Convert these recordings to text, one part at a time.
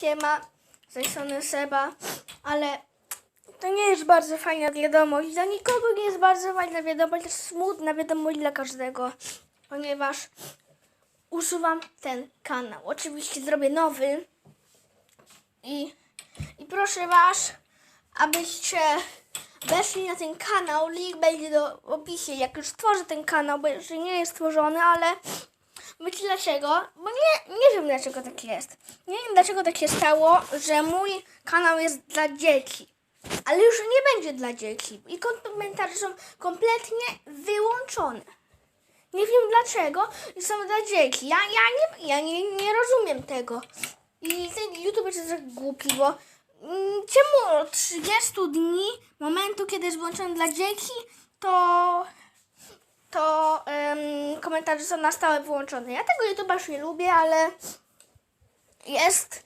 Siema, z tej strony Seba, ale to nie jest bardzo fajna wiadomość. Dla nikogo nie jest bardzo fajna wiadomość, jest smutna wiadomość dla każdego, ponieważ usuwam ten kanał. Oczywiście zrobię nowy i, i proszę Was, abyście weszli na ten kanał. Link będzie do opisie, jak już stworzę ten kanał, bo jeszcze nie jest stworzony, ale Wiecie dlaczego? Bo nie, nie wiem dlaczego tak jest. Nie wiem dlaczego tak się stało, że mój kanał jest dla dzieci. Ale już nie będzie dla dzieci. I komentarze są kompletnie wyłączone. Nie wiem dlaczego są dla dzieci. Ja, ja, nie, ja nie, nie rozumiem tego. I ten YouTube jest tak głupi, bo mm, czemu od 30 dni, momentu kiedy jest włączony dla dzieci, to to em, komentarze są na stałe wyłączone. Ja tego YouTube'a już nie lubię, ale jest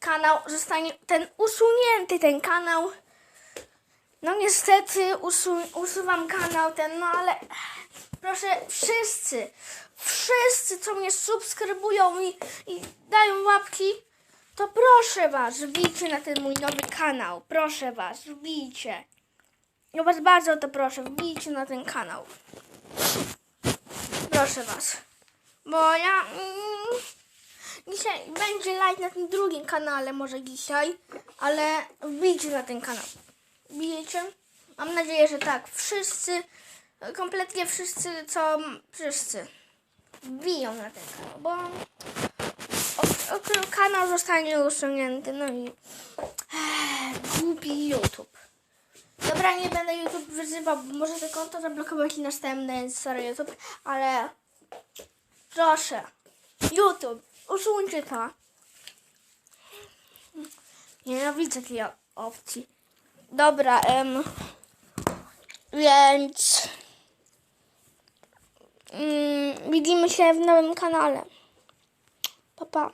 kanał, zostanie ten usunięty ten kanał. No niestety usu, usuwam kanał ten, no ale proszę wszyscy, wszyscy co mnie subskrybują i, i dają łapki, to proszę was, wbijcie na ten mój nowy kanał. Proszę was, wbijcie. Ja was bardzo to proszę, wbijcie na ten kanał. Proszę was. Bo ja. Mm, dzisiaj będzie live na tym drugim kanale, może dzisiaj, ale wbijcie na ten kanał. Wbijecie? Mam nadzieję, że tak. Wszyscy, kompletnie wszyscy, co. Wszyscy wbiją na ten kanał, bo o, kanał zostanie usunięty. No i. Ech, głupi YouTube. Dobra, nie będę YouTube wyzywał, bo może to konto zablokować i następne, sorry YouTube, ale proszę, YouTube, usuńcie to. Nienawidzę tej opcji. Dobra, em, więc mm, widzimy się w nowym kanale. Pa, pa.